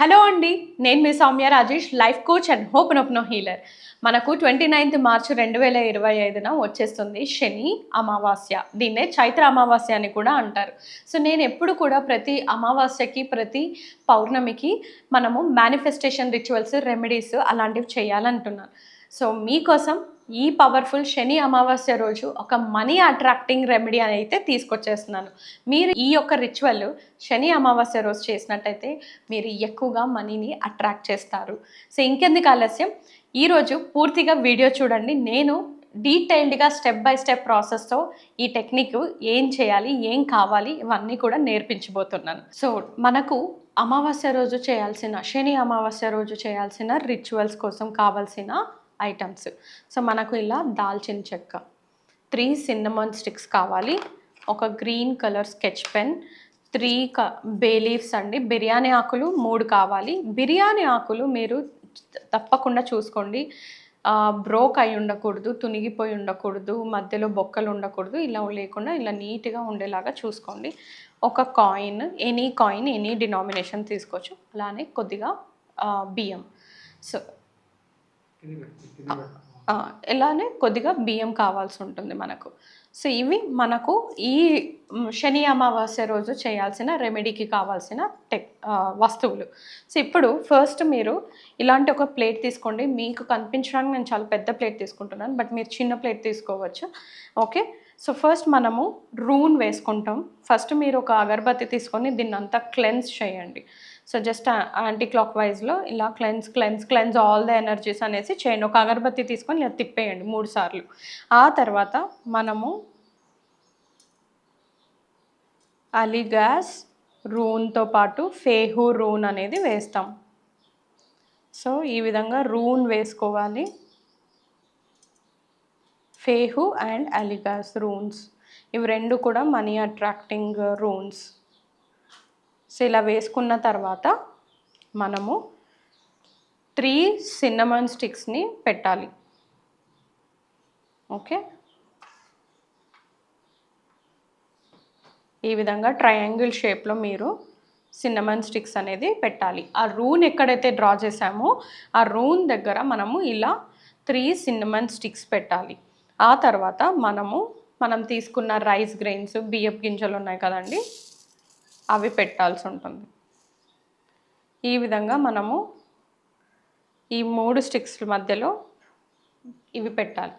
Hello అండి నేను మీ Sowmya Rajesh life coach and hope నొప్నో healer. మనకు ట్వంటీ నైన్త్ మార్చ్ రెండు వేల ఇరవై ఐదున వచ్చేస్తుంది శని అమావాస్య. దీన్నే చైత్ర అమావాస్య అని కూడా అంటారు. సో నేను ఎప్పుడు కూడా ప్రతి అమావాస్యకి ప్రతి పౌర్ణమికి మనము మేనిఫెస్టేషన్ రిచువల్స్ రెమెడీస్ అలాంటివి చేయాలంటున్నాను. సో మీకోసం ఈ పవర్ఫుల్ శని అమావాస్య రోజు ఒక మనీ అట్రాక్టింగ్ రెమెడీ అని అయితే తీసుకొచ్చేస్తున్నాను. మీరు ఈ యొక్క రిచువల్ శని అమావాస్య రోజు చేసినట్టయితే మీరు ఎక్కువగా మనీని అట్రాక్ట్ చేస్తారు. సో ఇంకెందుకు ఆలస్యం? ఈరోజు పూర్తిగా వీడియో చూడండి. నేను డీటెయిల్డ్గా స్టెప్ బై స్టెప్ ప్రాసెస్తో ఈ టెక్నిక్ ఏం చేయాలి ఏం కావాలి ఇవన్నీ కూడా నేర్పించబోతున్నాను. సో మనకు అమావాస్య రోజు చేయాల్సిన శని అమావాస్య రోజు చేయాల్సిన రిచువల్స్ కోసం కావాల్సిన ఐటమ్స్. సో మనకు ఇలా దాల్చిన చెక్క. త్రీ సిన్నమన్ స్టిక్స్ కావాలి. ఒక green colour sketch pen. Three క బే లీవ్స్ అండి. బిర్యానీ ఆకులు మూడు కావాలి. బిర్యానీ ఆకులు మీరు తప్పకుండా చూసుకోండి. బ్రోక్ అయి ఉండకూడదు తునిగిపోయి ఉండకూడదు మధ్యలో బొక్కలు ఉండకూడదు ఇలా లేకుండా ఇలా నీట్గా ఉండేలాగా చూసుకోండి. ఒక coin any coin any denomination తీసుకోవచ్చు. అలానే కొద్దిగా బియ్యం. సో ఇలానే కొద్దిగా బియ్యం కావాల్సి ఉంటుంది మనకు. సో ఇవి మనకు ఈ శని అమావాస్య రోజు చేయాల్సిన రెమెడీకి కావాల్సిన టెక్ వస్తువులు. సో ఇప్పుడు ఫస్ట్ మీరు ఇలాంటి ఒక ప్లేట్ తీసుకోండి. మీకు కనిపించడానికి నేను చాలా పెద్ద ప్లేట్ తీసుకుంటున్నాను బట్ మీరు చిన్న ప్లేట్ తీసుకోవచ్చు. ఓకే? సో ఫస్ట్ మనము రూన్ వేసుకుంటాం. ఫస్ట్ మీరు ఒక అగరబత్తి తీసుకొని దీన్ని అంతా క్లెన్స్ చేయండి. సో జస్ట్ యాంటీ క్లాక్ వైజ్లో ఇలా cleanse cleanse cleanse all the energies అనేసి చేయండి. ఒక అగరబత్తి తీసుకొని ఇలా తిప్పేయండి మూడు సార్లు. ఆ తర్వాత మనము అలిగాస్ రూన్తో పాటు ఫేహు రూన్ అనేది వేస్తాం. సో ఈ విధంగా రూన్ వేసుకోవాలి. Fehu and algiz runes. ఇవి రెండు కూడా మనీ అట్రాక్టింగ్ రూన్స్. సో ఇలా వేసుకున్న తర్వాత మనము త్రీ సిన్నమన్ స్టిక్స్ని పెట్టాలి. ఓకే? ఈ విధంగా ట్రయాంగిల్ షేప్లో మీరు సిన్నమన్ స్టిక్స్ అనేది పెట్టాలి. ఆ రూన్ ఎక్కడైతే డ్రా చేసామో ఆ రూన్ దగ్గర మనము ఇలా త్రీ సిన్నమన్ స్టిక్స్ పెట్టాలి. ఆ తర్వాత మనము మనం తీసుకున్న రైస్ గ్రెయిన్స్ బియ్యపు గింజలు ఉన్నాయి కదండి అవి పెట్టాల్సి ఉంటుంది. ఈ విధంగా మనము ఈ మూడు స్టిక్స్ మధ్యలో ఇవి పెట్టాలి.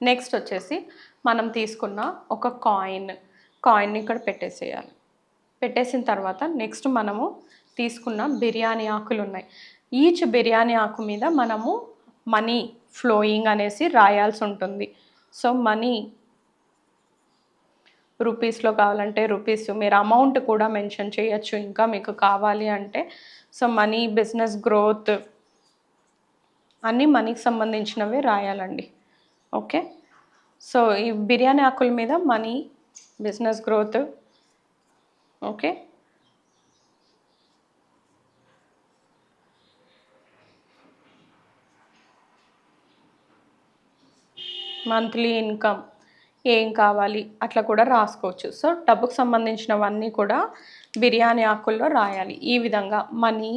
నెక్స్ట్ వచ్చేసి మనం తీసుకున్న ఒక కాయిన్ కాయిన్ ఇక్కడ పెట్టేసేయాలి. పెట్టేసిన తర్వాత నెక్స్ట్ మనము తీసుకున్న బిర్యానీ ఆకులు ఉన్నాయి. ఈచ్ బిర్యానీ ఆకు మీద మనము మనీ ఫ్లోయింగ్ అనేసి రాయాల్సి ఉంటుంది. సో మనీ రూపీస్లో కావాలంటే రూపీస్ మీరు అమౌంట్ కూడా మెన్షన్ చేయొచ్చు ఇంకా మీకు కావాలి అంటే. సో మనీ బిజినెస్ గ్రోత్ అన్నీ మనీకి సంబంధించినవే రాయాలండి. ఓకే? సో ఈ బిర్యానీ ఆకుల మీద money business growth. Okay? Monthly income ఏం కావాలి అట్లా కూడా రాసుకోవచ్చు. సో డబ్బుకు సంబంధించినవన్నీ కూడా బిర్యానీ ఆకుల్లో రాయాలి. ఈ విధంగా money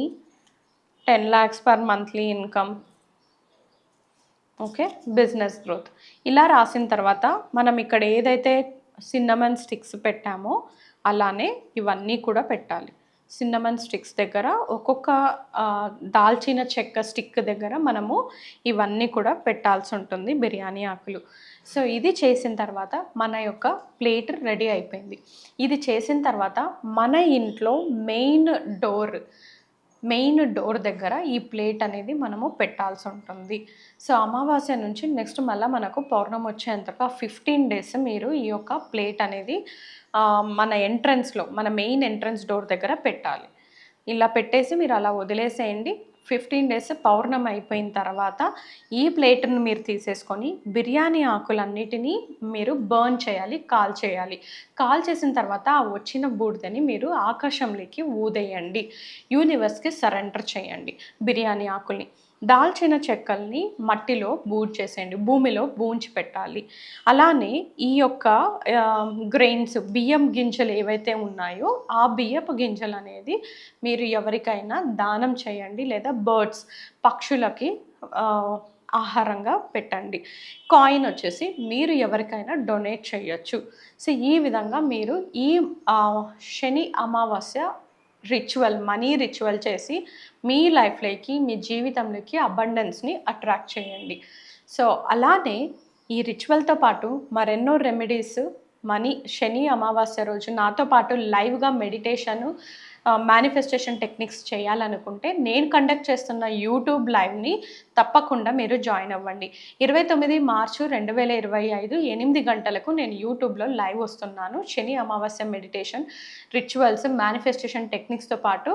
ten lakhs per monthly income. Okay? Business growth. ఇలా రాసిన తర్వాత మనం ఇక్కడ ఏదైతే సిన్నమన్ స్టిక్స్ పెట్టామో అలానే ఇవన్నీ కూడా పెట్టాలి. సిన్నమన్ స్టిక్స్ దగ్గర ఒక్కొక్క దాల్చిన చెక్క స్టిక్ దగ్గర మనము ఇవన్నీ కూడా పెట్టాల్సి ఉంటుంది బిర్యానీ ఆకులు. సో ఇది చేసిన తర్వాత మన యొక్క ప్లేట్ రెడీ అయిపోయింది. ఇది చేసిన తర్వాత మన ఇంట్లో మెయిన్ డోర్ మెయిన్ డోర్ దగ్గర ఈ ప్లేట్ అనేది మనము పెట్టాల్సి ఉంటుంది. సో అమావాస్య నుంచి నెక్స్ట్ మళ్ళీ మనకు పౌర్ణం వచ్చేంతగా ఫిఫ్టీన్ డేస్ మీరు ఈ యొక్క ప్లేట్ అనేది మన ఎంట్రన్స్లో మన మెయిన్ ఎంట్రన్స్ డోర్ దగ్గర పెట్టాలి. ఇలా పెట్టేసి మీరు అలా వదిలేసేయండి. ఫిఫ్టీన్ డేస్ పౌర్ణం అయిపోయిన తర్వాత ఈ ప్లేట్ను మీరు తీసేసుకొని బిర్యానీ ఆకులన్నిటినీ మీరు బర్న్ చేయాలి కాల్ చేయాలి. కాల్ చేసిన తర్వాత ఆ వచ్చిన బూడిదని మీరు ఆకాశంలోకి ఊదేయండి. యూనివర్స్కి సరెండర్ చేయండి బిర్యానీ ఆకుల్ని. దాల్చిన చెక్కల్ని మట్టిలో బూడ్ చేసేయండి భూమిలో బూంచి పెట్టాలి. అలానే ఈ యొక్క గ్రెయిన్స్ బియ్యం గింజలు ఏవైతే ఉన్నాయో ఆ బియ్యపు గింజలు అనేది మీరు ఎవరికైనా దానం చేయండి లేదా బర్డ్స్ పక్షులకి ఆహారంగా పెట్టండి. కాయిన్ వచ్చేసి మీరు ఎవరికైనా డొనేట్ చేయొచ్చు. సో ఈ విధంగా మీరు ఈ శని అమావాస్య రిచువల్ మనీ రిచువల్ చేసి మీ లైఫ్లోకి మీ జీవితంలోకి అబండెన్స్ని అట్రాక్ట్ చేయండి. సో అలానే ఈ రిచువల్తో పాటు మరెన్నో రెమెడీస్ మనీ శని అమావాస్య రోజు నాతో పాటు లైవ్గా మెడిటేషను మేనిఫెస్టేషన్ టెక్నిక్స్ చేయాలనుకుంటే నేను కండక్ట్ చేస్తున్న యూట్యూబ్ లైవ్ని తప్పకుండా మీరు జాయిన్ అవ్వండి. ఇరవై తొమ్మిది మార్చు రెండు వేల ఇరవై ఐదు ఎనిమిది గంటలకు నేను యూట్యూబ్లో లైవ్ వస్తున్నాను. శని అమావాస్య మెడిటేషన్ రిచువల్స్ మేనిఫెస్టేషన్ టెక్నిక్స్తో పాటు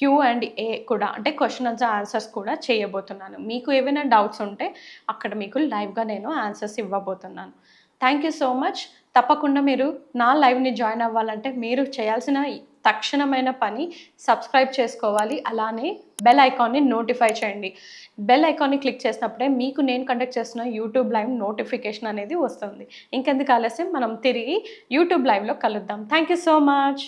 క్యూ అండ్ ఏ కూడా అంటే క్వశ్చన్ అండ్ ఆన్సర్స్ కూడా చేయబోతున్నాను. మీకు ఏవైనా డౌట్స్ ఉంటే అక్కడ మీకు లైవ్గా నేను ఆన్సర్స్ ఇవ్వబోతున్నాను. థ్యాంక్ యూ సో మచ్ తప్పకుండా మీరు నా లైవ్ని జాయిన్ అవ్వాలంటే మీరు చేయాల్సిన తక్షణమైన పని సబ్స్క్రైబ్ చేసుకోవాలి. అలానే బెల్ ఐకాన్ని నోటిఫై చేయండి. బెల్ ఐకాన్ని క్లిక్ చేసినప్పుడే మీకు నేను కండక్ట్ చేస్తున్న యూట్యూబ్ లైవ్ నోటిఫికేషన్ అనేది వస్తుంది. ఇంకెందుకు ఆలస్యం? మనం తిరిగి యూట్యూబ్ లైవ్లో కలుద్దాం. Thank you so much